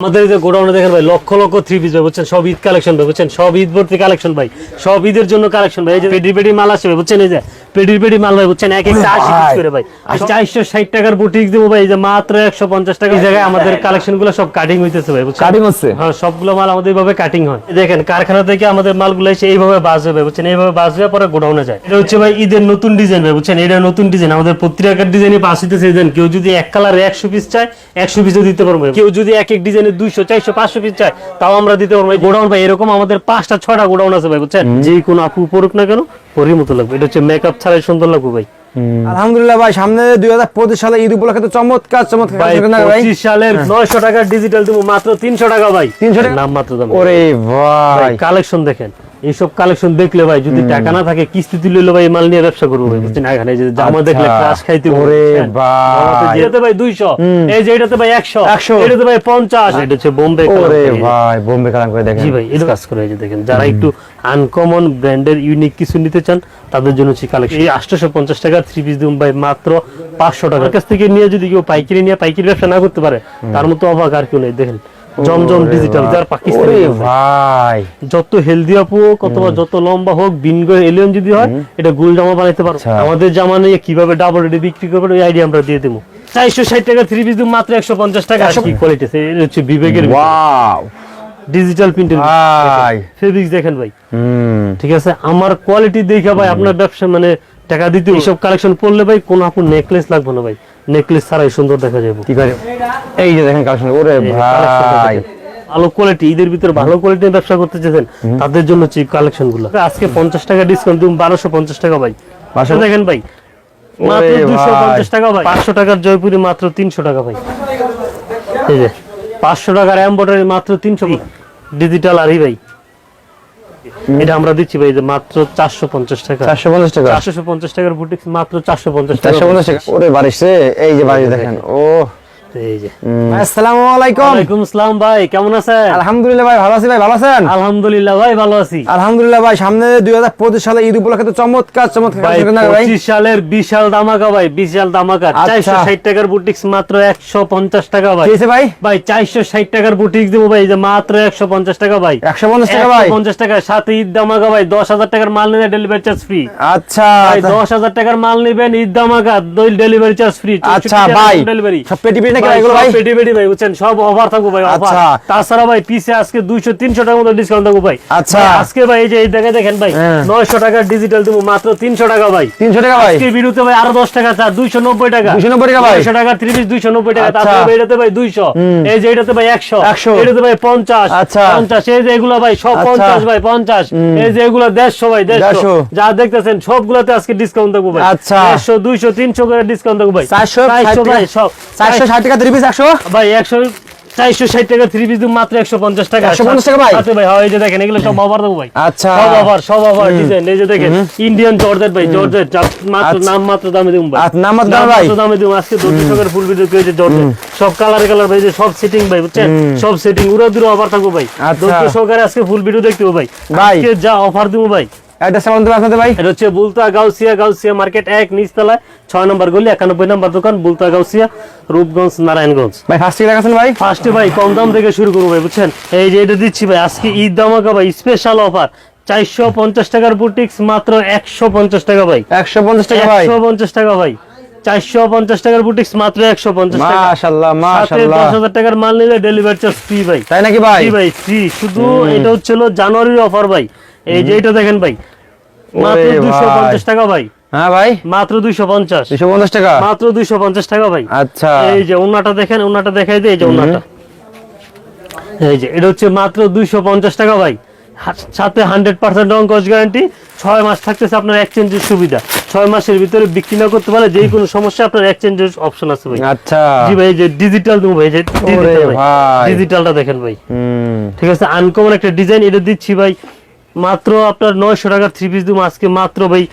আমাদের যে গোডাউনে দেখেন ভাই লক্ষ লক্ষ থ্রি পিস ভাই বুঝছেন? সব ঈদ কালেকশন ভাই বুঝছেন? সব ঈদ ভর্তি কালেকশন ভাই সব ঈদের জন্য কালেকশন ভাই। এই যে পেডি পেডি মাল আসবে বুঝছেন? এই যে পেডির পেডি মাল ভাই বুঝছেন? এক একটা আশি পিস করে ভাই। চারশো ষাট টাকার বুটিক দেবো ভাই এই যে মাত্র একশো পঞ্চাশ টাকা। এই জায়গায় আমাদের কালেকশনগুলো সব কাটিং হইতেছে ভাই বুঝছেন? কাটিং হচ্ছে? হ্যাঁ সবগুলো মাল আমাদের এইভাবে কাটিং হয়। দেখেন কারখানা থেকে আমাদের মালগুলো এসে এইভাবে বাস হবে বুঝছেন? এইভাবে বাস হয়ে পরে গোডাউনে যায়। এটা হচ্ছে ভাই ঈদের নতুন ডিজাইন ভাই বুঝছেন? এটা নতুন ডিজাইন আমাদের পত্রিকার ডিজাইনে পাস হইতেছে ডিজাইন কেউ যদি এক কালার একশো পিস চায় একশো পিসও দিতে পারব কেউ যদি এক এক ডিজাইনের দুইশো চারশো পাঁচশো পিস চায় তাও আমরা দিতে পারব গোডাউন ভাই এরকম আমাদের পাঁচটা ছটা গোডাউন আছে ভাই বুঝছেন? যে কোনো আপু পড়ুক না কেন পরির মতো লাগবে। এটা হচ্ছে মেকআপ ছাড়াই সুন্দর লাগবে ভাই। আলহামদুলিল্লাহ ভাই সামনে দুই হাজার পঁচিশ সালে ঈদ উপলক্ষে তো চমৎকার চমৎকার পঁচিশ সালের নয়শো টাকার ডিজিটাল দেবো মাত্র তিনশো টাকা ভাই। 300 টাকা? নাম মাত্র দাম। ওরে ভাই কালেকশন দেখেন। এইসব কালেকশন দেখলে ভাই যদি টাকা না থাকে কিস্তি তুলে ভাই মাল নিয়ে ব্যবসা করব ভাই বুঝছেন? এখানে যে জামা আচ্ছা। দেখলে ক্রাশ খাইতে ওরে ভাই। যেটাতে ভাই দুইশো এই যে এটাতে ভাই একশো 100 এটাতে ভাই পঞ্চাশ এটা হচ্ছে বোম্বে ওরে ভাই। বোম্বে কালাম করে দেখেন জি ভাই এটা কাজ করে। যে দেখেন যারা একটু আনকমন ব্র্যান্ডের ইউনিক কিছু নিতে চান তাদের জন্য হচ্ছে কালেকশন এই আটশোশো পঞ্চাশ টাকা থ্রি পিস দিন ভাই মাত্র পাঁচশো টাকার কাছ থেকে নিয়ে যদি কেউ পাইকারি নিয়ে পাইকারি ব্যবসা না করতে পারে তার মতো অবাক আর কেউ নেই দেখেন। জমজম ডিজিটাল যার পাকিস্তানি ভাই। যত হেলদি আপু অথবা যত লম্বা হোক বিনগো এলিয়ন যদি হয় এটা গোল জামা বানাইতে পারো। আচ্ছা। আমাদের জামা নিয়ে কীভাবে ডাবল রেডি বিক্রি করবেন ওই আইডিয়া আমরা দিয়ে দেবো। চারশো ষাট টাকা থ্রি পিস মাত্র একশো পঞ্চাশ টাকা। কি কোয়ালিটি হচ্ছে বিবেকের ওয়াও ডিজিটাল প্রিন্টের ভাই। ফেব্রিক্স দেখেন ভাই। ঠিক আছে? আমার কোয়ালিটি দেখে ভাই আপনার ব্যবসা মানে টাকা দিতে এইসব কালেকশন পড়লে ভাই কোন আপু নেকলেস লাগবে না ভাই। নেকলেস ছাড়াই সুন্দর দেখা যাবে। কি করে? এই যে দেখেন কালেকশন ওরে ভাই। ভালো কোয়ালিটি ঈদের ভিতরে ভালো কোয়ালিটির ব্যবসা করতে চাইছেন তাদের জন্য চিপ কালেকশনগুলো আজকে পঞ্চাশ টাকা ডিসকাউন্ট দিন বারোশো পঞ্চাশ টাকা ভাই। বারোশো? দেখেন ভাই মাত্র দুশো পঞ্চাশ টাকা ভাই। পাঁচশো টাকার জয়পুরি মাত্র তিনশো টাকা ভাই। এই যে পাঁচশো টাকার এম্বয়ডারি মাত্র তিনশো ডিজিটাল আরই ভাই। এটা আমরা দিচ্ছি ভাই যে মাত্র চারশো পঞ্চাশ টাকা। চারশো পঞ্চাশ টাকা। চারশো পঞ্চাশ টাকার বুটিক মাত্র চারশো পঞ্চাশ টাকা চারশো পঞ্চাশ টাকা। ওরে বাড়িছে এই যে বাড়ি দেখেন। ও। আসসালামু আলাইকুম। ওয়ালাইকুম আসসালাম ভাই কেমন আছেন? আলহামদুলিল্লাহ ভাই ভালো আছি ভাই ভালো আছেন? আলহামদুলিল্লাহ ভাই ভালো আছি। আলহামদুলিল্লাহ ভাই সামনে দুই হাজার পঁচিশ সালে ঈদ উপলক্ষে তো চমৎকার চমৎকার ভাই কালেকশন না ভাই। পঁচিশ সালের বিশাল দামাকা ভাই বিশাল দামাকা। টাকার বুটিক্স মাত্র একশো পঞ্চাশ টাকা ভাই। কি ভাই? ভাই চারশো ষাট টাকার বুটিক দেবো ভাই যে মাত্র একশো পঞ্চাশ টাকা ভাই। টাকা ভাই? পঞ্চাশ টাকা সাথে ঈদ দামাকা ভাই দশ হাজার টাকার মাল নিলে ডেলিভারি চার্জ ফ্রি আচ্ছা। ভাই দশ হাজার টাকার মাল নিবেন ঈদ ডেলিভারি চার্জ ফ্রি আচ্ছা ভাই ডেলিভারি সব পেটি পেটি নাকি এগুলো ভাই। পেটি পেটি ভাই বুঝছেন? সব অফার থাকব ভাই অফার। তাছাড়া ভাই পিসে আজকে দুইশো তিনশো টাকার মতো ডিসকাউন্ট থাকব ভাই। আচ্ছা। আজকে ভাই এই যে এই দেখে দেখেন ভাই। নয়শো টাকার ডিজিটাল দেবো মাত্র তিনশো টাকা ভাই। তিনশো টাকা ভাই। আজকে ভিডিওতে ভাই আরও দশ টাকা চা দুইশো নব্বই টাকা। 290 টাকা ভাই। দুইশো টাকা ত্রিশ দুইশো নব্বই টাকা। তারপরে এটাতে ভাই দুইশো। এই যে এটাতে ভাই একশো। 100 এটাতে ভাই পঞ্চাশ। আচ্ছা। পঞ্চাশ। এই যে এগুলো ভাই সব আচ্ছা। ভাই এই যে এগুলো দেড়শো ভাই 150 যা দেখতেছেন সবগুলোতে আজকে ডিসকাউন্ট থাকব ভাই। আচ্ছা। দেড়শো দুইশো তিনশো করে ডিসকাউন্ট থাকব ভাই। 400 চারশো ভাই সব। চারশো ষাট টাকা থ্রি পিস একশো ভাই একশো চারশো ষাট টাকা থ্রি পিস মাত্র একশো পঞ্চাশ টাকা। 150 টাকা ভাই? সাথে ভাই হয় এই যে দেখেন এগুলো সব অফার দেবো ভাই। আচ্ছা। সব অফার সব অফার ডিজাইন এই যে দেখেন ইন্ডিয়ান জর্জেট ভাই জর্জেট মাত্র আচ্ছা। নাম মাত্র দামে দিবো ভাই। আচ্ছা, নাম মাত্র দামে ভাই? দামে দিবো আজকে দুশো টাকার ফুল ভিডিও পেয়েছে জর্জেট সব কালার কালার ভাই যে সব সেটিং ভাই বুঝছেন? সব সেটিং উড়া দূরে অফার থাকব ভাই। আচ্ছা। দুশো সহকারে আজকে ফুল ভিডিও দেখতে ভাই। আজকে যা অফার দিব ভাই অ্যাড্রেস বলতে আপনাদের ভাই। এটা হচ্ছে বুলতা গাউসিয়া গাউসিয়া মার্কেট এক নিচতলায় ছয় নম্বর গলি একানব্বই নম্বর দোকান বুলতা গাউসিয়া রূপগঞ্জ নারায়ণগঞ্জ। ভাই ফার্স্ট থেকে দেখাচ্ছেন ভাই। ফার্স্টে ভাই কম দাম থেকে শুরু করব ভাই বুঝছেন? এই যে এটা দিচ্ছি ভাই আজকে ঈদ দামাকা ভাই স্পেশাল অফার চারশো পঞ্চাশ টাকার বুটিক্স মাত্র একশো পঞ্চাশ টাকা ভাই। একশো পঞ্চাশ টাকা ভাই। একশো পঞ্চাশ টাকা ভাই। চারশো পঞ্চাশ টাকার বুটিক্স মাত্র একশো পঞ্চাশ টাকা। টাকার মাল নিলে ডেলিভারি চার্জ ফ্রি ভাই। তাই নাকি ভাই? ভাই ফ্রি শুধু এটা হচ্ছিল জানুয়ারির অফার ভাই। এই যে এটা দেখেন ভাই মাত্র ওরে দুইশো ভাই। পঞ্চাশ টাকা ভাই। হ্যাঁ ভাই? মাত্র দুইশো পঞ্চাশ। দুশো পঞ্চাশ টাকা? মাত্র দুইশো পঞ্চাশ টাকা ভাই। আচ্ছা। এই যে ওনাটা দেখেন ওনাটা দেখাই দিই এই যে ওনাটা এই যে এটা হচ্ছে মাত্র দুইশো পঞ্চাশ টাকা ভাই। সাথে হান্ড্রেড পার্সেন্ট রং কস গ্যারান্টি। ছয় মাস থাকতেছে আপনার এক্সচেঞ্জের সুবিধা। ছয় মাসের ভিতরে বিক্রি না করতে পারলে যে কোনো সমস্যা আপনার এক্সচেঞ্জের অপশন আছে ভাই। আচ্ছা। জি ভাই যে ডিজিটাল দেবো ভাই যে। ডিজিটালটা দেখেন ভাই। ঠিক আছে আনকমন একটা ডিজাইন এটা দিচ্ছি ভাই। মাত্র আপনার নয়শো টাকার থ্রি পিস দেবো। আজকে মাত্র ভাই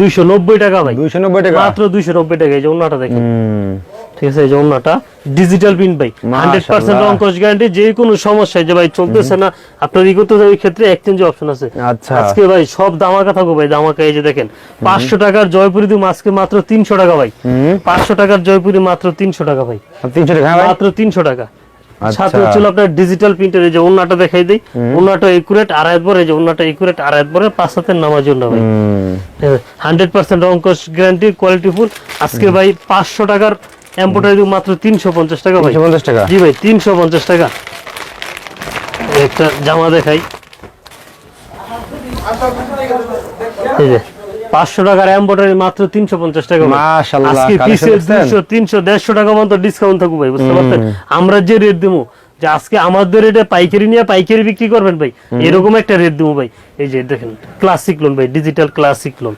দুইশো নব্বই টাকা ভাই। দুইশো নব্বই টাকা। মাত্র দুইশো নব্বই টাকা এই যে অন্যটা দেখেন। ঠিক আছে এই যে অন্যটা ডিজিটাল প্রিন্ট ভাই। হান্ড্রেড পার্সেন্ট কস গ্যারান্টি যে কোনো সমস্যায় যে ভাই চলতেছে না আপনার ই করতে ওই ক্ষেত্রে এক্সচেঞ্জ অপশন আছে। আচ্ছা। আজকে ভাই সব দামাকা থাকো ভাই দামাকা এই যে দেখেন। পাঁচশো টাকার জয়পুরি দিম আজকে মাত্র তিনশো টাকা ভাই। পাঁচশো টাকার জয়পুরি মাত্র তিনশো টাকা ভাই। তিনশো টাকা হ্যাঁ মাত্র তিনশো টাকা। সাথে হচ্ছে হলো আপনার ডিজিটাল প্রিন্টের এই যে ওন্নাটা দেখাই দিই। ওন্নাটা একুরেট আড়াই বর এই যে ওন্নাটা একুরেট আড়াই বরে পাঁচ হাতের নামার জন্য ভাই। হান্ড্রেড পার্সেন্ট অঙ্কশ গ্যারান্টি কোয়ালিটি ফুল আজকে ভাই পাঁচশো টাকার এম্পোটারি মাত্র তিনশো পঞ্চাশ টাকা ভাই। 350 টাকা? জি ভাই তিনশো পঞ্চাশ টাকা। একটা জামা দেখাই। এই যে পাঁচশো টাকার এম্বয়ডারি মাত্র তিনশো পঞ্চাশ টাকা। আজকে পিসের দুশো তিনশো দেড়শো টাকা মতো ডিসকাউন্ট থাকবে ভাই বুঝতে পারছেন? আমরা যে রেট দেবো যে আজকে আমাদের রেটে পাইকারি নিয়ে পাইকারি বিক্রি করবেন ভাই এরকম একটা রেট দেবো ভাই। এই যে দেখেন ক্লাসিক লোন ভাই ডিজিটাল ক্লাসিক লোন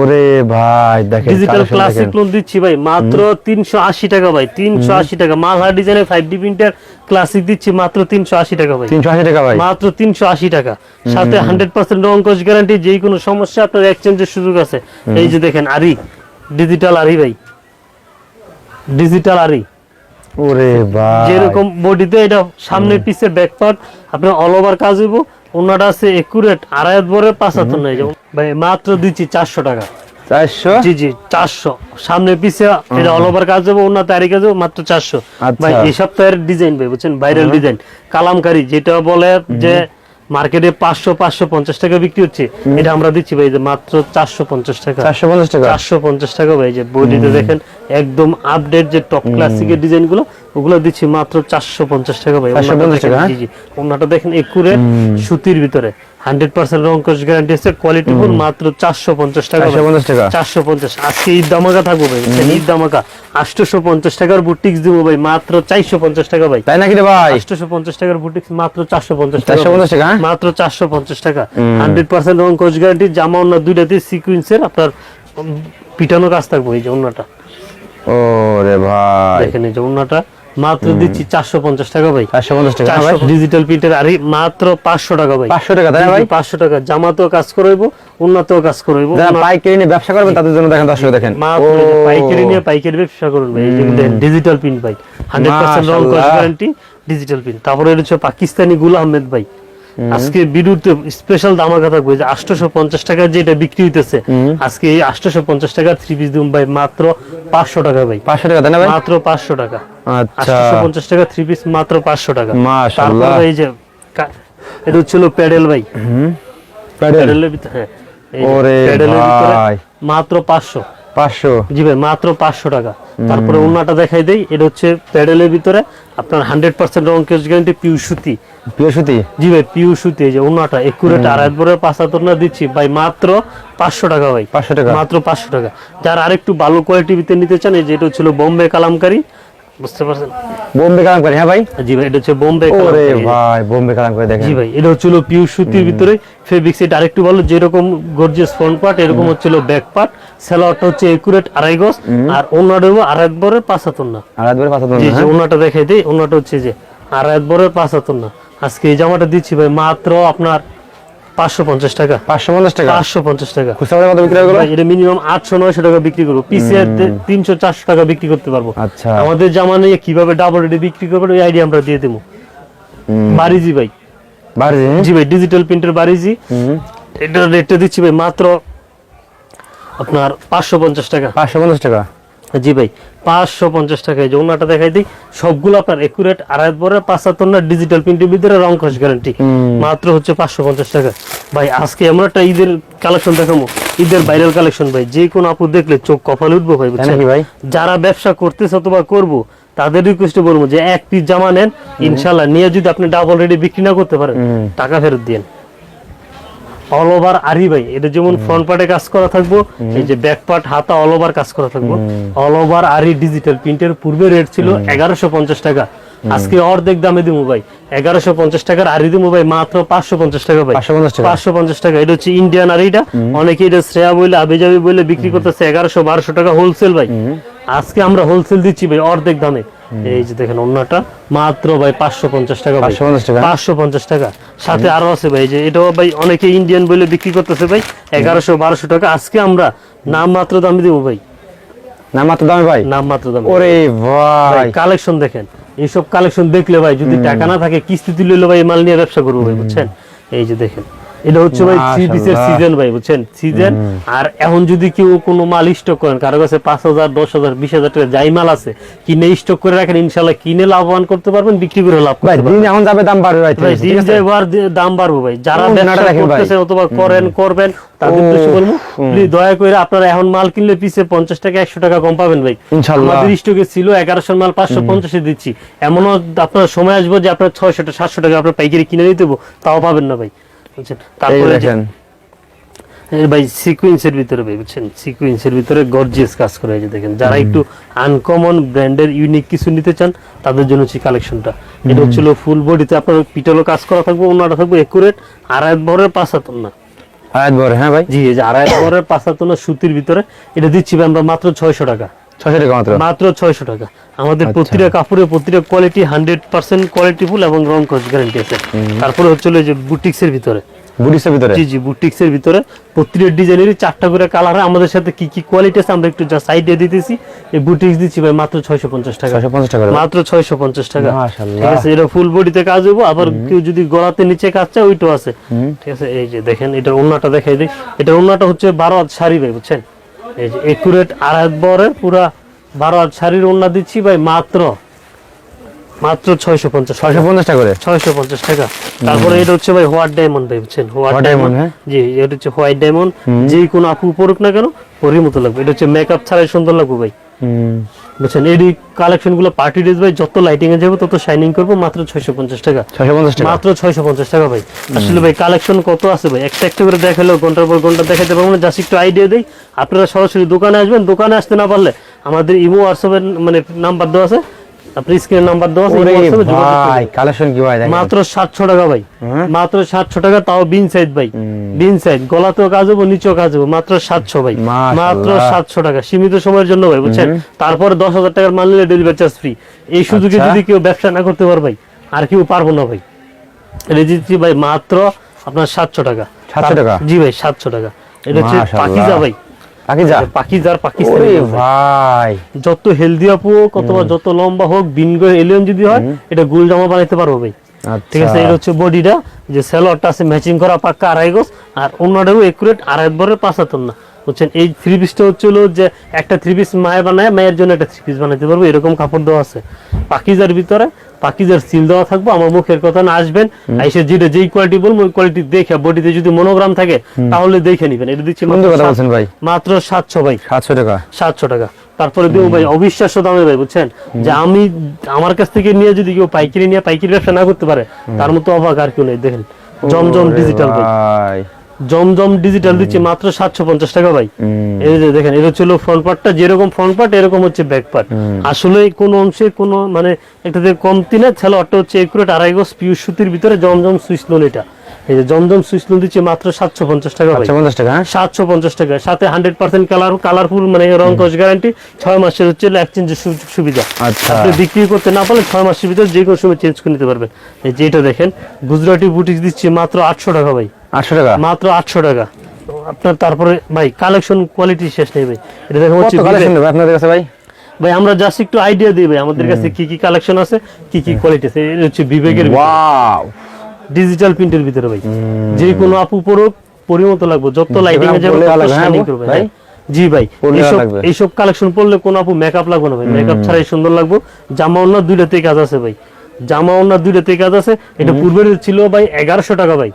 ওরে ভাই দেখেন ডিজিটাল ক্লাসিক লোন দিচ্ছি ভাই মাত্র তিনশো আশি টাকা ভাই তিনশো আশি টাকা। মালহার ডিজাইনের প্রিন্টার ক্লাসিক দিচ্ছি মাত্র তিনশো আশি টাকা ভাই। 380 টাকা ভাই। মাত্র তিনশো আশি টাকা। সাথে হান্ড্রেড পার্সেন্ট অঙ্কশ গ্যারান্টি যে কোনো সমস্যা আপনার এক্সচেঞ্জের সুযোগ আছে। এই যে দেখেন আরি ডিজিটাল আরি ভাই। ডিজিটাল আরি। ওরে ভাই। যেরকম বডিতে এটা সামনে পিছে ব্যাক পার্ট আপনার অল ওভার কাজ হইব। অন্যটা আছে একুরেট আড়াই বরে পাঁচ হাত নাই। যেমন ভাই মাত্র দিচ্ছি চারশো টাকা। 400 জি জি চারশো। সামনে পিছে এটা অল ওভার কাজ হবে অন্য তারিখ কাজ মাত্র চারশো। আচ্ছা। ভাই এই সপ্তাহের ডিজাইন ভাই বুঝছেন? ভাইরাল ডিজাইন কালামকারি যেটা বলে যে মার্কেটে পাঁচশো পাঁচশো পঞ্চাশ টাকা বিক্রি হচ্ছে এটা আমরা দিচ্ছি ভাই যে মাত্র চারশো পঞ্চাশ টাকা। 450 টাকা? চারশো পঞ্চাশ টাকা ভাই যে বডিতে দেখেন একদম আপডেট যে টপ ক্লাসিকের ডিজাইনগুলো ওগুলো দিচ্ছি মাত্র চারশো পঞ্চাশ টাকা ভাই। ওনাটা দেখেন, হ্যাঁ? জি জি। ওনাটা দেখেন একুরে সুতির ভিতরে। হান্ড্রেড পার্সেন্ট গ্যারান্টি আছে কোয়ালিটি ফুল মাত্র চারশো পঞ্চাশ টাকা ভাই। 450 টাকা। চারশো পঞ্চাশ। আজকে ঈদ দামাকা থাকব ভাই ঈদ দামাকা। আটশোশো পঞ্চাশ টাকার বুটিক্স দিব ভাই মাত্র চারশো পঞ্চাশ টাকা ভাই। তাই নাকি রে ভাই? আটশোশো পঞ্চাশ টাকার বুটিক্স মাত্র চারশো পঞ্চাশ টাকা 450 টাকা, হ্যাঁ? মাত্র চারশো পঞ্চাশ টাকা। হান্ড্রেড পার্সেন্ট কোচ গ্যারান্টি জামা অন্য দুইটাতে সিকুয়েন্সের আপনার পিটানো কাজ থাকব এই যে অন্যটা রে ভাই। দেখেন এই যে অন্যটা মাত্র দিচ্ছি চারশো পঞ্চাশ টাকা ভাই। 450 টাকা। হ্যাঁ ভাই? চারশো ডিজিটাল প্রিন্টের আরে মাত্র পাঁচশো টাকা ভাই। 500 টাকা তাই ভাই? পাঁচশো টাকা। জামাতেও কাজ করাইবো উন্নতেও কাজ করব পাইকারি নিয়ে ব্যবসা করবেন তাদের জন্য দেখেন দর্শক দেখেন। পাইকারি নিয়ে পাইকারি ব্যবসা করুন ভাই। ডিজিটাল প্রিন্ট ভাই। হান্ড্রেড পার্সেন্ট রং গ্যারান্টি ডিজিটাল প্রিন্ট তারপরে হচ্ছে পাকিস্তানি গুল আহমেদ ভাই। আজকে বিদ্যুৎ স্পেশাল দামাকা থাকবে যে আটশোশো পঞ্চাশ টাকার যেটা বিক্রি হইতেছে আজকে এই আটশোশো পঞ্চাশ টাকার থ্রি পিস দিন ভাই মাত্র পাঁচশো টাকা ভাই। 500 টাকা ভাই? মাত্র পাঁচশো টাকা। আচ্ছা। আটশোশো পঞ্চাশ টাকা থ্রি পিস মাত্র পাঁচশো টাকা। মাশাআল্লাহ। তারপর এই যে এটা হচ্ছিল প্যাডেল ভাই। প্যাডেল। প্যাডেলের ভিতরে হ্যাঁ। ওরে প্যাডেলের ভিতরে ভাই। মাত্র পাঁচশো। 500 জি ভাই মাত্র পাঁচশো টাকা। তারপরে অন্যটা দেখাই দেই এটা হচ্ছে প্যাডেলের ভিতরে আপনার হান্ড্রেড পার্সেন্ট রং কেস গ্যারান্টি পিউ সুতি। প্রিয় সুতি? জি ভাই পিউ সুতি যে অন্যটা একুরেট আড়াই বড় পাঁচ না দিচ্ছি ভাই মাত্র পাঁচশো টাকা ভাই। 500 টাকা? মাত্র পাঁচশো টাকা। যার আরেকটু ভালো কোয়ালিটি ভিতরে নিতে চান এই যে এটা ছিল বোম্বে কালামকারি বুঝতে পারছেন? বোম্বে কালাম করে হ্যাঁ ভাই? জি ভাই এটা হচ্ছে বোম্বে ওরে ভাই বোম্বে কালাম করে দেখেন। জি ভাই এটা হচ্ছিল পিউ সুতির ভিতরে ফেব্রিক্স এটা আরেকটু ভালো যেরকম গর্জিয়াস ফ্রন্ট পার্ট এরকম হচ্ছিল ব্যাক পার্ট সেলোয়ারটা হচ্ছে একুরেট আড়াই গজ আর অন্যটা হব আড়াই বরের পাঁচ না রাত ভরে পাতা জি জি ওনাটা দেখাই দিই ওনাটা হচ্ছে যে আড়াই বরের পাঁচ না আজকে এই জামাটা দিচ্ছি ভাই মাত্র আপনার পাঁচশো পঞ্চাশ টাকা। 550 টাকা? পাঁচশো পঞ্চাশ টাকা। খুচরা কত বিক্রি এটা মিনিমাম আটশো নয়শো টাকা বিক্রি করব। পিসে তিনশো চারশো টাকা বিক্রি করতে পারব। আচ্ছা। আমাদের কীভাবে ডাবল রেটে বিক্রি করবেন ওই আইডিয়া আমরা দিয়ে দেবো। বারিজি ভাই। জি ভাই ডিজিটাল প্রিন্টের বারিজি। এটার রেটটা দিচ্ছি ভাই মাত্র আপনার পাঁচশো পঞ্চাশ টাকা। 550 টাকা? জি ভাই পাঁচশো পঞ্চাশ টাকায় যে ওনাটা দেখাই দিই। সবগুলো আপনার একুরেট আড়াই বরে পাঁচাত্তর না ডিজিটাল প্রিন্টের ভিতরে রং খস গ্যারান্টি মাত্র হচ্ছে পাঁচশো পঞ্চাশ টাকা। ভাই আজকে এমন একটা ঈদের কালেকশন দেখাবো। ঈদের ভাইরাল কালেকশন ভাই যে কোনো আপু দেখলে চোখ কপালে উঠবো ভাই বুঝছেন? ভাই? যারা ব্যবসা করতেছে অথবা করব তাদের রিকোয়েস্টে বলব যে এক পিস জামা নেন ইনশাল্লাহ নিয়ে যদি আপনি ডাবল রেডি বিক্রি না করতে পারেন টাকা ফেরত দিন অল ওভার আরি ভাই। এটা যেমন ফ্রন্ট পার্টে কাজ করা থাকব এই যে ব্যাক পার্ট হাতা অল ওভার কাজ করা থাকব। অল ওভার আরি ডিজিটাল প্রিন্টের পূর্বে রেট ছিল এগারোশো পঞ্চাশ টাকা। আজকে অর্ধেক দামে দিবো ভাই। এগারোশো পঞ্চাশ টাকার আরি দিবো ভাই মাত্র পাঁচশো পঞ্চাশ টাকা ভাই। পাঁচশো পঞ্চাশ টাকা। এটা হচ্ছে ইন্ডিয়ান আর এটা অনেকে এটা শ্রেয়া বলে আবেজাবি বলে বিক্রি করতেছে এগারোশো বারোশো টাকা হোলসেল ভাই। আজকে আমরা হোলসেল দিচ্ছি ভাই অর্ধেক দামে। এই যে দেখেন অন্যটা মাত্র ভাই পাঁচশো পঞ্চাশ টাকা ভাই। 550 টাকা? পাঁচশো পঞ্চাশ টাকা। সাথে আরও আছে ভাই যে এটাও ভাই অনেকে ইন্ডিয়ান বলে বিক্রি করতেছে ভাই এগারোশো বারোশো টাকা। আজকে আমরা নাম মাত্র দামে দেবো ভাই। দামে ভাই? নাম মাত্র দামে। ওরে ভাই। কালেকশন দেখেন এইসব কালেকশন দেখলে ভাই যদি টাকা না থাকে কিস্তি তুলে ভাই মাল নিয়ে ব্যবসা করব ভাই বুঝছেন? এই যে দেখেন। এটা হচ্ছে ভাই থ্রি পিসের সিজন ভাই বুঝছেন? সিজন আর এখন যদি কেউ কোনো মাল স্টক করেন কারও কাছে পাঁচ হাজার দশ হাজার বিশ হাজার টাকা যাই মাল আছে কিনে স্টক করে রাখেন ইনশাল্লাহ কিনে লাভবান করতে পারবেন বিক্রি করে লাভ ভাই করতে পারবেন এখন যাবে দাম বাড়বে ভাই দিন দাম বাড়বো ভাই। যারা ব্যবসা। করতেছেন অথবা করেন করবেন তাদের বলব প্লিজ দয়া করে আপনারা এখন মাল কিনলে পিছে পঞ্চাশ টাকা একশো টাকা কম পাবেন ভাই। আমাদের স্টকে ছিল এগারোশো মাল পাঁচশো পঞ্চাশে দিচ্ছি। এমনও আপনার সময় আসব যে আপনার ছয়শো সাতশো টাকা আপনার পাইকারি কিনে নিতে তাও পাবেন না ভাই। বুঝছেন তারপরে দেখেন। ভাই সিকুয়েন্সের ভিতরে বুঝছেন? সিকুয়েন্সের ভিতরে গর্জিয়াস কাজ করে যে দেখেন। যারা একটু আনকমন ব্র্যান্ডের ইউনিক কিছু নিতে চান তাদের জন্য হচ্ছে কালেকশনটা এটা হচ্ছিল ফুল বডিতে আপনার পিটলও কাজ করা থাকবে অন্যটা থাকবে একুরেট আড়াই বরের পাঁচ হাতন না বড় হ্যাঁ ভাই? জি আড়াই বরের পাঁচ হাতন সুতির ভিতরে। এটা দিচ্ছি আমরা মাত্র ছয়শো টাকা। ছশো টাকা মাত্র? মাত্র ছয়শো টাকা। আমাদের আচ্ছা। প্রতিটা কাপড়ের প্রতিটা কোয়ালিটি হান্ড্রেড পার্সেন্ট এবং রং গ্যারান্টি আছে। তারপরে হচ্ছিল যে বুটিক্সের ভিতরে। বুটিক্সের ভিতরে? জি জি বুটিক্সের ভিতরে। প্রতিটা ডিজাইনেরই চারটা করে কালার আমাদের সাথে কি কি কোয়ালিটি আছে আমরা একটু যা সাইডে দিতেছি। এই বুটিক্স দিচ্ছি ভাই মাত্র ছয়শো পঞ্চাশ টাকা। টাকা মাত্র ছয়শো পঞ্চাশ টাকা। ঠিক আছে এটা ফুল বডিতে কাজ হইব। আবার কেউ যদি গলাতে নিচে কাজ চায় ওইটাও আছে। ঠিক আছে এই যে দেখেন এটার ওন্নাটা দেখাই দিই। এটার ওন্নাটা হচ্ছে বারো হাত শাড়ি ভাই বুঝছেন? এই যে একুরেট আড়াই বরের পুরা বারো হাত শাড়ির ওনা দিচ্ছি ভাই মাত্র মাত্র ছয়শো পঞ্চাশ ছয়শো পঞ্চাশ টাকা করে? ছয়শো পঞ্চাশ টাকা। তারপরে এটা হচ্ছে ভাই হোয়াইট ডায়মন্ড ভাই বুঝছেন? White diamond? জি এটা হচ্ছে হোয়াইট ডায়মন্ড যে কোনো আপু পড়ুক না কেন পরি মতো লাগবে। এটা হচ্ছে মেকআপ ছাড়াই সুন্দর লাগবে ভাই। বুঝছেন এডি কালেকশনগুলো পার্টি ড্রেস ভাই যত লাইটিং এ যাবে তত শাইনিং করব মাত্র ছয়শো পঞ্চাশ টাকা। মাত্র ছয়শো পঞ্চাশ টাকা ভাই। আসলে ভাই কালেকশন কত আছে ভাই? একটা একটা করে দেখালেও ঘণ্টার পর ঘণ্টা দেখাতে পারব না জাস্ট একটু আইডিয়া দেই। আপনারা সরাসরি দোকানে আসবেন দোকানে আসতে না পারলে আমাদের ইমো হোয়াটসঅ্যাপের মানে নাম্বার দেওয়া আছে। আপনার স্ক্রিনের নাম্বার দেওয়া আছে। ভাই কালেকশন কি ভাই মাত্র সাতশো টাকা ভাই হ্যাঁ? মাত্র সাতশো টাকা তাও বিন সাইড ভাই। বিন সাইড গলাতেও কাজ হব নিচেও কাজ হব মাত্র সাতশো ভাই। মাত্র সাতশো টাকা সীমিত সময়ের জন্য ভাই বুঝছেন? তারপরে দশ হাজার টাকার মাল নিলে ডেলিভারি চার্জ ফ্রি এই সুযোগে আচ্ছা। যদি কেউ ব্যবসা না করতে পারে ভাই আর কেউ পারব না ভাই। রেজিস্ট্রি ভাই মাত্র আপনার সাতশো টাকা। 700 টাকা? জি ভাই সাতশো টাকা। এটা হচ্ছে পাকিজা ভাই। যা। পাকিজার পাকিস্তানি ভাই। যত হেলদি আপু অথবা যত লম্বা হোক বিনগো এলিয়ন যদি হয় এটা গুল জামা বানাইতে পারব ভাই। ঠিক আছে আচ্ছা। এটা হচ্ছে বডিটা যে সেলরটা আছে ম্যাচিং করা পাক্কা আড়াই গোস আর অন্যটাও একুরেট আড়াই বরের পাঁচ হাতন না। বুঝছেন? এই থ্রি পিসটা হচ্ছে হলো যে একটা থ্রি পিস মায়ে বানায় মায়ের জন্য একটা থ্রি পিস বানাইতে পারব এরকম কাপড় দেওয়া আছে। পাকিজার ভিতরে পাকিজার সিল দেওয়া থাকব আমার মুখের কথা না আসবেন। এসে যেটা যেই কোয়ালিটি বলব ওই কোয়ালিটি দেখে বডিতে যদি মনোগ্রাম থাকে তাহলে দেখে নিবেন। এটা দিচ্ছি ভাই? মাত্র সাতশো ভাই। সাতশো টাকা। সাতশো টাকা। তারপরে দেবো ভাই অবিশ্বাস্য দামে ভাই বুঝছেন? যে আমি আমার কাছ থেকে নিয়ে যদি কেউ পাইকারি নিয়ে পাইকারি ব্যবসা না করতে পারে তার মতো অবাক আর কেউ নেই দেখেন। জমজম ডিজিটাল ভাই। জমজম ডিজিটাল দিচ্ছে মাত্র সাতশো পঞ্চাশ টাকা ভাই। এই যে দেখেন এটা ছিল ফ্রন্ট পার্টটা যেরকম ফ্রন্ট পার্ট এরকম হচ্ছে ব্যাক পার্ট আসলে কোন অংশে কোনো মানে একটাতে কমতি না ছেলে অটো হচ্ছে একুরেট আড়াই গোস পিউ সুতির ভিতরে জমজম সুইচ লোন এটা। এই যে জমজম সুইচ লোন দিচ্ছে মাত্র সাতশো পঞ্চাশ টাকা পঞ্চাশ টাকা? সাতশো পঞ্চাশ টাকা। সাথে হান্ড্রেড পার্সেন্ট কালার কালারফুল মানে রং কস গ্যারান্টি ছয় মাসের হচ্ছে এক্সচেঞ্জের সুবিধা। আচ্ছা। আপনি বিক্রি করতে না পারলে ছয় মাসের ভিতরে যে কোনো সময় চেঞ্জ করে নিতে পারবেন। এই যে এটা দেখেন গুজরাটি বুটিক দিচ্ছি মাত্র আটশো টাকা ভাই। আটশো টাকা? মাত্র আটশো টাকা। আপনার তারপরে ভাই কালেকশন কোয়ালিটি শেষ নেই ভাই। এটা দেখেন হচ্ছে কালেকশন আপনাদের কাছে ভাই? ভাই আমরা জাস্ট একটু আইডিয়া দিই ভাই আমাদের কাছে কি কি কালেকশন আছে কি কি কোয়ালিটি আছে হচ্ছে বিবেকের ওয়াও ডিজিটাল প্রিন্টের ভিতরে ভাই। যে কোনো আপু পরুক পরিমতো লাগবে যত লাইটিং এ যাবে ভাই? জি ভাই। এইসব কালেকশন পরলে কোন আপু মেকআপ লাগবে না ভাই। মেকআপ ছাড়াই সুন্দর লাগবে। জামা অন্য দুইটাতেই কাজ আছে ভাই। জামা অন্য দুইটাতেই কাজ আছে। এটা পূর্বের ছিল ভাই এগারোশো টাকা ভাই।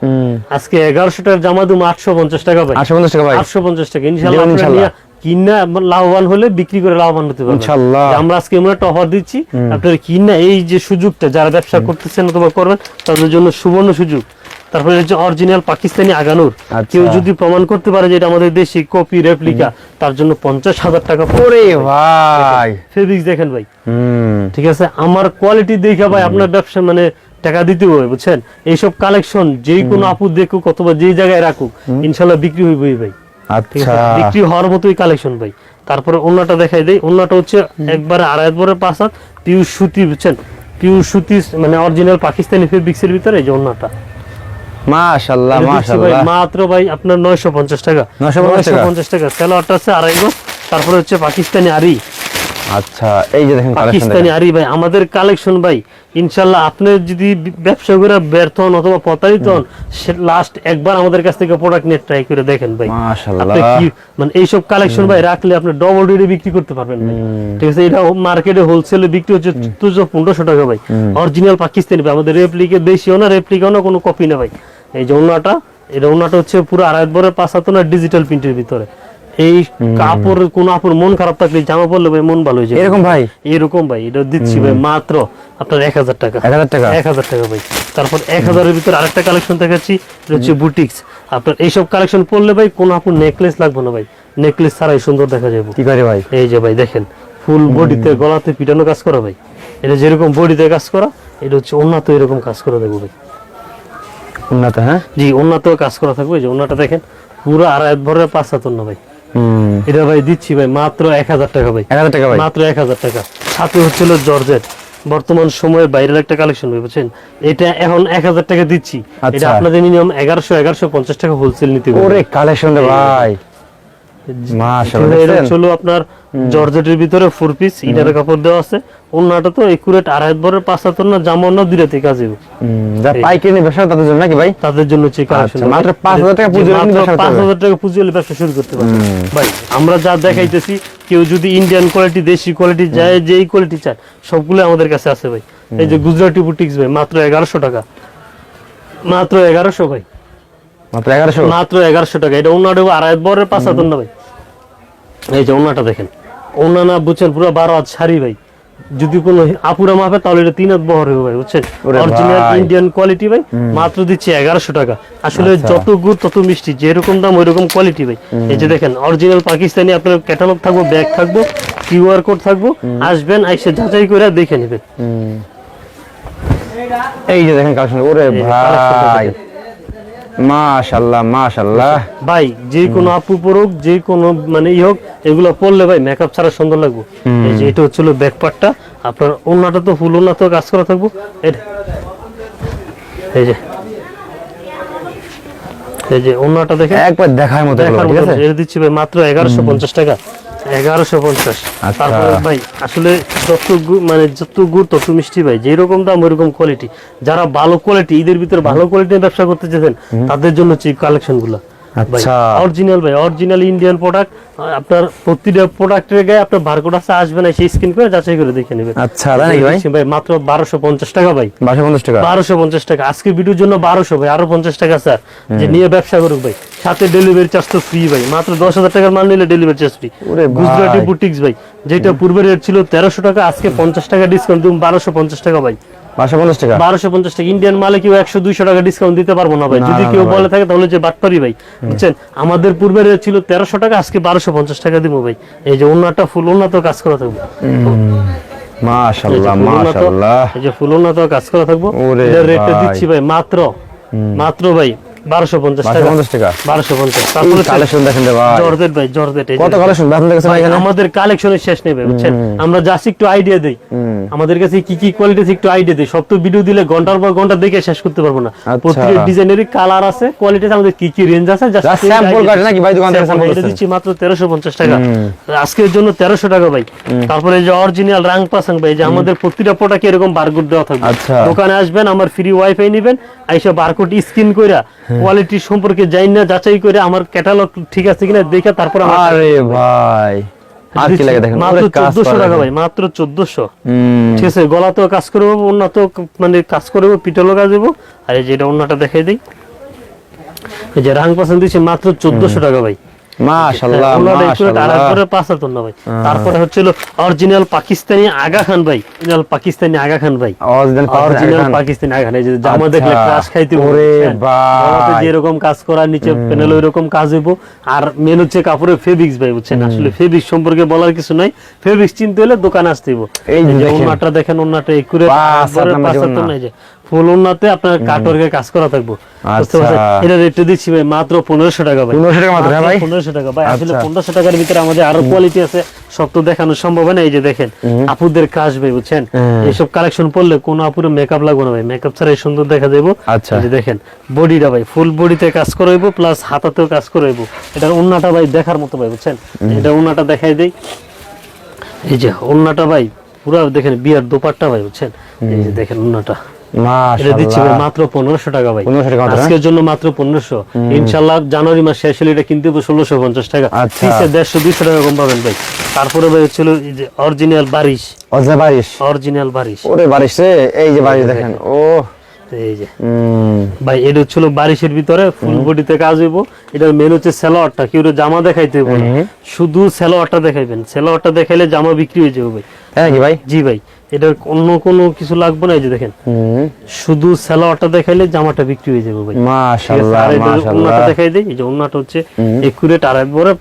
আজকে এগারোশো টাকার জামা তুমি আটশো পঞ্চাশ টাকা ভাই। আটশো পঞ্চাশ টাকা ভাই। আটশো পঞ্চাশ টাকা। ইনশাল্লাহ কিনা লাভবান হলে বিক্রি করে লাভবান হতে পারবেন। ইনশাল্লাহ। যে আমরা আজকে এমন একটা অফার দিচ্ছি আপনারা কিনা এই যে সুযোগটা যারা ব্যবসা করতেছেন অথবা করবেন তাদের জন্য সুবর্ণ সুযোগ। তারপরে হচ্ছে অরিজিনাল পাকিস্তানি আগানুর। আচ্ছা। কেউ যদি প্রমাণ করতে পারে যে এটা আমাদের দেশি কপি রেপ্লিকা তার জন্য পঞ্চাশ হাজার টাকা ওরে ভাই। ফেব্রিক্স দেখেন ভাই। ঠিক আছে? আমার কোয়ালিটি দেখে ভাই আপনার ব্যবসা মানে টাকা দিতে হবে বুঝছেন? এইসব কালেকশন যেই কোনো আপু দেখুক অথবা যে জায়গায় রাখুক ইনশাল্লাহ বিক্রি হইবই ভাই। আচ্ছা। বিক্রি হওয়ার মতোই কালেকশন ভাই। তারপরে অন্যটা দেখাই দেই। অন্যটা হচ্ছে একবারে আড়াই পাঁচ হাত সুতি বুঝছেন? সুতি মানে অরিজিনাল পাকিস্তানি ফেব্রিক্সের ভিতরে এই যে অন্যটা মাশাআল্লাহ মাশাআল্লাহ মাত্র ভাই আপনার নয়শো পঞ্চাশ টাকা। 950 টাকা। পঞ্চাশ টাকা। স্যালোয়ারটা আছে আড়াই তারপরে হচ্ছে পাকিস্তানি আরি। আচ্ছা এই যে দেখেন পাকিস্তানি আরি ভাই আমাদের কালেকশন ভাই ইনশাল্লাহ আপনি যদি ব্যবসা করে ব্যর্থ হন অথবা প্রতারিত হন লাস্ট একবার আমাদের কাছ থেকে প্রোডাক্ট নিয়ে ট্রাই করে দেখেন ভাই। মানে এইসব কালেকশন ভাই রাখলে আপনি ডবল রেটে বিক্রি করতে পারবেন ভাই। ঠিক আছে এটা মার্কেটে হোলসেলে বিক্রি হচ্ছে চোদ্দশো পনেরোশো টাকা ভাই। অরিজিনাল পাকিস্তানি ভাই আমাদের রেপ্লিকে দেশিও না রেপ্লিকাও না কোনো কপি না ভাই। এই যে অন্যটা এটা অন্যটা হচ্ছে পুরো আড়াই বরের পাঁচ হাত না ডিজিটাল প্রিন্টের ভিতরে। এই কাপড় কোন আপুর মন খারাপ থাকলে জামা পরলে ভাই মন ভালো হয়ে যাবে। এরকম ভাই? এরকম ভাই এটা দিচ্ছি ভাই মাত্র আপনার এক হাজার টাকা। এক হাজার টাকা? এক হাজার টাকা ভাই। তারপর এক হাজারের ভিতরে আরেকটা কালেকশন দেখাচ্ছি এটা হচ্ছে বুটিক্স আপনার এইসব কালেকশন পড়লে ভাই কোন আপুর নেকলেস লাগবে না ভাই। নেকলেস ছাড়াই সুন্দর দেখা যাবে। কি করে ভাই? এই যে ভাই দেখেন ফুল বডিতে গলাতে পিটানো কাজ করা ভাই। এটা যেরকম বডিতে কাজ করা এটা হচ্ছে উন্নত এরকম কাজ করা দেখব ভাই। উন্নত হ্যাঁ? জি উন্নত কাজ করা থাকবে। যে উন্নটা দেখেন পুরো আড়াই ভরের পাঁচ হাতর না ভাই। এটা ভাই দিচ্ছি ভাই মাত্র এক হাজার টাকা ভাই। এক হাজার টাকা ভাই। মাত্র এক হাজার টাকা। সাথে হচ্ছিল জর্জেট। বর্তমান সময়ের বাইরের একটা কালেকশন বুঝছেন? এটা এখন এক হাজার টাকা দিচ্ছি। এটা আচ্ছা। আপনাদের মিনিমাম এগারোশো এগারোশো পঞ্চাশ টাকা হোলসেল নিতে ওরে কালেকশন ভাই। এটা দেখছেন? হলো আপনার জর্জেটের ভিতরে ফোর পিস ইনার কাপড় দেওয়া আছে। তো একুরেট আড়াই হাতর না জামা না থেকে কাজ যা পাইকারি নিয়ে ব্যবসা তাদের জন্য নাকি ভাই? তাদের জন্য কালেকশন আচ্ছা, মাত্র 5,000 টাকা পুঁজি হলে টাকা পুঁজি ব্যবসা শুরু করতে পারবে। ভাই আমরা যা দেখাইতেছি কেউ যদি ইন্ডিয়ান কোয়ালিটি দেশি কোয়ালিটি যায় যেই কোয়ালিটি চায় সবগুলো আমাদের কাছে আছে ভাই। এই যে গুজরাটি বুটিক্স ভাই মাত্র এগারোশো টাকা। মাত্র এগারোশো ভাই। মাত্র এগারোশো? মাত্র এগারোশো টাকা। এটা অন্যটা আড়াই বরের পাঁচ হাজার না ভাই। এই যে ওনাটা দেখেন। অন্য না বুঝছেন পুরো বারো হাত শাড়ি ভাই। যদি কোনো আপুরা মাপে তাহলে এটা তিন হাত বহর হবে ভাই বুঝছেন? অরিজিনাল ইন্ডিয়ান কোয়ালিটি ভাই মাত্র দিচ্ছে এগারোশো টাকা। আসলে আচ্ছা। যত গুড় তত মিষ্টি যেরকম দাম ওই রকম কোয়ালিটি ভাই এই যে দেখেন অরিজিনাল পাকিস্তানি আপনার ক্যাটালগ থাকব ব্যাগ থাকব কিউআর কোড থাকব আসবেন আইসে যাচাই করে দেখে নেবেন। এই যে দেখেন কালেকশন ওরে ভাই। মাশাআল্লাহ মাশাআল্লাহ ভাই যে কোনো আপু পরুক যে কোনো মানে ই হোক এগুলো পরলে ভাই মেকআপ ছাড়া সুন্দর লাগবে। এই যে এটা হচ্ছিল ব্যাক পার্টটা আপনার ওনাটা তো ফুল ওনা তো কাজ করা থাকব। এটা এই যে এই যে ওনাটা দেখেন। একবার দেখার মতো ঠিক আছে? এটা দিচ্ছি ভাই মাত্র এগারোশো পঞ্চাশ টাকা। এগারোশো পঞ্চাশ। আচ্ছা। তারপরে ভাই আসলে যত মানে যত গুড় তত মিষ্টি ভাই যেরকম দাম ওইরকম কোয়ালিটি যারা ভালো কোয়ালিটি ঈদের ভিতরে ভালো কোয়ালিটির ব্যবসা করতে চাইছেন তাদের জন্য হচ্ছে কালেকশনগুলা আচ্ছা। অরিজিনাল ভাই অরিজিনাল ইন্ডিয়ান প্রোডাক্ট আপনার প্রতিটা প্রোডাক্টের গায়ে আপনার বারকোড আছে আসবে না সেই স্ক্রিন করে যাচাই করে দেখে নেবেন। আচ্ছা তাই ভাই? ভাই মাত্র বারোশো পঞ্চাশ টাকা ভাই। বারোশো পঞ্চাশ টাকা? বারোশো পঞ্চাশ টাকা। আজকে ভিডিওর জন্য বারোশো ভাই আরও পঞ্চাশ টাকা স্যার যে নিয়ে ব্যবসা করুক ভাই। সাথে ডেলিভারি চার্জ তো ফ্রি ভাই। মাত্র দশ হাজার টাকার মাল নিলে delivery charge free Gujarati boutiques ভাই যেটা পূর্বে রেট ছিল তেরোশো টাকা আজকে পঞ্চাশ টাকা ডিসকাউন্ট তুমি বারোশো পঞ্চাশ টাকা ভাই। বারোশো পঞ্চাশ টাকা? বারোশো পঞ্চাশ টাকা। ইন্ডিয়ান মালে কেউ একশো দুইশো টাকা ডিসকাউন্ট দিতে পারব না ভাই। যদি কেউ বলে থাকে তাহলে যে বাটপারি ভাই। বুঝছেন? আমাদের পূর্বে রেট ছিল তেরোশো টাকা আজকে বারোশো পঞ্চাশ টাকা দিব ভাই। এই যে অন্যটা ফুল উন্নত কাজ করা থাকবে। এই যে মাশাআল্লাহ ফুল উন্নত- মাশাআল্লাহ। এই যে ফুল উন্নত কাজ করা থাকব। রেটটা দিচ্ছি ভাই মাত্র। মাত্র ভাই। বারোশো পঞ্চাশ টাকা। পঞ্চাশ টাকা? বারোশো পঞ্চাশ। তারপরে কালেকশন দেখেন জর্জেট ভাই জর্জেট কত কালেকশন আপনার কাছে ভাই ভাই, আমাদের কালেকশনের শেষ নেই বুঝছেন? আমরা জাস্ট একটু আইডিয়া দেই। আমাদের কাছে কি কি কোয়ালিটি একটু আইডিয়া দেই। সব তো ভিডিও দিলে ঘণ্টার পর ঘণ্টা দেখে শেষ করতে পারব না। ডিজাইনেরই কালার আছে কোয়ালিটি আমাদের কি কি রেঞ্জ আছে just Just একটু sample idea কাটে দিই। নাকি ভাই দোকান থেকে Sample, sample এটা দিচ্ছেন? দিচ্ছি মাত্র তেরোশো পঞ্চাশ টাকা। আজকের জন্য তেরোশো টাকা ভাই। তারপরে যে অরিজিনাল রাং পাসাং ভাই যে আমাদের প্রতিটা প্রোডাক্ট এরকম বারকোড দেওয়া থাকবে। আচ্ছা। দোকানে আসবেন আমার ফ্রি ওয়াইফাই নেবেন আইসা বারকোড স্ক্যান কইরা কোয়ালিটি সম্পর্কে জানি না যাচাই করে আমার ক্যাটালগ ঠিক আছে কিনা দেখে তারপর আরে ভাই আর কি লাগে দেখেন মাত্র ওরে কাজ চোদ্দশো করা টাকা ভাই মাত্র চোদ্দশো। হুম, ঠিক আছে গলাতেও কাজ করব তো মানে কাজ করব পিঠেলও কাজ দেব। আর এই যেটা অন্যটা দেখাই দেই। এই যে রাং পছন্দ মাত্র চোদ্দশো টাকা ভাই। মাশাআল্লাহ মাশাআল্লাহ। পাঁচ হাজার না ভাই তারপরে হচ্ছিল অরিজিনাল পাকিস্তানি আগা খান ভাই। অরিজিনাল পাকিস্তানি আগা খান ভাই। অরিজিনাল পাকিস্তানি আগা খান। এই যে জামা আচ্ছা। দেখলে ক্রাশ খাইতে ওরে বুঝছেন? যেরকম কাজ করা নিচে প্যানেল ওইরকম কাজ হইব। আর মেন হচ্ছে কাপড়ের ফেব্রিক্স ভাই বুঝছেন? আসলে ফেব্রিক্স সম্পর্কে বলার কিছু নাই। ফেব্রিক্স চিনতে হলে দোকানে আসতে হইব। এই যে দেখেন। ওনাটা দেখেন ওনাটা একুরেট পাঁচ নাই যে ফুল ওনাতে আপনার কাটওয়ার্কের কাজ করা থাকব। আচ্ছা। এটা রেটে দিচ্ছি ভাই মাত্র পনেরোশো টাকা ভাই। 1500 টাকা মাত্র, হ্যাঁ ভাই? পনেরোশো টাকা। ভাই আসলে আচ্ছা। পনেরোশো টাকার ভিতরে আমাদের আরও কোয়ালিটি আছে সব তো দেখানো সম্ভব না এই যে দেখেন আপুদের কাজ ভাই বুঝছেন? হুম। এইসব কালেকশন পড়লে কোনো আপুরে মেকআপ লাগবে না ভাই। মেকআপ ছাড়াই সুন্দর দেখা যাব আচ্ছা। যে দেখেন বডিটা ভাই ফুল বডিতে কাজ করাইব প্লাস হাতাতেও কাজ করাইব এটা উন্নাটা ভাই দেখার মতো ভাই বুঝছেন? এটা উন্নাটা দেখাই দেই। এই যে ওন্নাটা ভাই পুরো দেখেন বিয়ার দোপাট্টা ভাই বুঝছেন? এই যে দেখেন ওন্নাটা। এটা দিচ্ছি মাত্র পনেরোশো টাকা ভাই। টাকা হ্যাঁ? আজকের জন্য মাত্র পনেরোশো। ইনশাল্লাহ জানুয়ারি মাস শেষ হলে এটা কিনতে ষোলোশো পঞ্চাশ টাকা। আচ্ছা। দেড়শো দুইশো টাকা কম পাবেন ভাই। তারপরে ভাই হচ্ছিল যে অরিজিনাল বারিশ। অজে বারিশ? অরিজিনাল বারিশ। ওরে বারিশ রে এই যে বারিশ দেখেন ও। এই যে। ভাই এটা হচ্ছিল বারিশের ভিতরে ফুল বডিতে কাজ হইব। এটার মেন হচ্ছে সেলোয়ারটা কেউ জামা দেখাইতে হইব শুধু সেলোয়ারটা দেখাইবেন। সেলোয়ারটা দেখাইলে জামা বিক্রি হয়ে যাবে ভাই। নাকি ভাই? জি ভাই। এটার অন্য কোনো কিছু লাগবে না এই যে দেখেন। শুধু সেলোয়ারটা দেখাইলে জামাটা বিক্রি হয়ে যাবে ভাই। মাশাআল্লাহ মাশাআল্লাহ। দেখাই দিই এই যে ওন্নাটা হচ্ছে একুরেট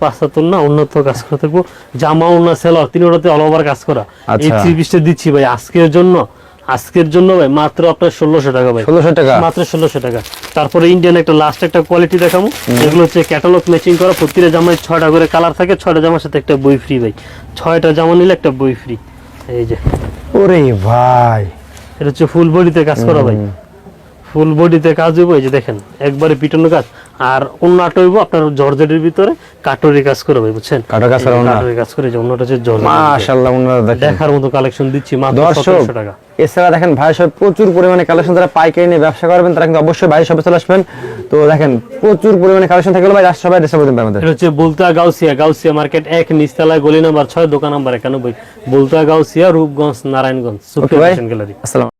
পাঁচটা তোর না কাজ করে থাকব। জামা ওন্না সেলোয়ার তিনটাতে অল ওভার কাজ করা। এই আচ্ছা। থ্রি পিসটা দিচ্ছি ভাই আজকের জন্য। আজকের জন্য ভাই মাত্র আপনার ষোলোশো টাকা ভাই। ষোলোশো টাকা? মাত্র ষোলোশো টাকা। তারপরে ইন্ডিয়ান একটা লাস্ট একটা কোয়ালিটি দেখাবো এগুলো হচ্ছে ক্যাটালগ ম্যাচিং করা। প্রতিটা জামায় ছয়টা করে কালার থাকে ছয়টা জামার সাথে একটা বই ফ্রি ভাই। ছয়টা জামা নিলে একটা বই ফ্রি এই যে। ওরে ভাই। এটা হচ্ছে ফুল বডিতে কাজ করা ভাই। ফুল বডিতে কাজ হইব এই যে দেখেন একবারে পিটানো কাজ। আর অন্যটা হইব আপনার জর্জেটের ভিতরে কাটরি কাজ করে ভাই বুঝছেন? কাটরি কাজ করা যে ওন্না। কাটরি কাজ করে যে অন্যটা হচ্ছে জর্জেট মাশাআল্লাহ উন্নত দেখেন। দেখার মতো কালেকশন দিচ্ছি মাত্র দর্শক সতেরোশো টাকা। এছাড়া দেখেন ভাই সব প্রচুর পরিমাণে কালেকশন যারা পাইকারি নিয়ে ব্যবসা করবেন তারা কিন্তু অবশ্যই ভাই সবে চলে আসবেন। তো দেখেন প্রচুর পরিমাণে কালেকশন থাকলে ভাই রাষ্ট্র সবাই দেশে বলতে আমাদের। এটা হচ্ছে বুলতা গাউসিয়া গাউসিয়া মার্কেট এক নিচতলায় গলি নাম্বার ছয় দোকান নাম্বার একানব্বই। বুলতা গাউসিয়া রূপগঞ্জ নারায়ণগঞ্জ ওকে ভাই গ্যালারি আসসালাম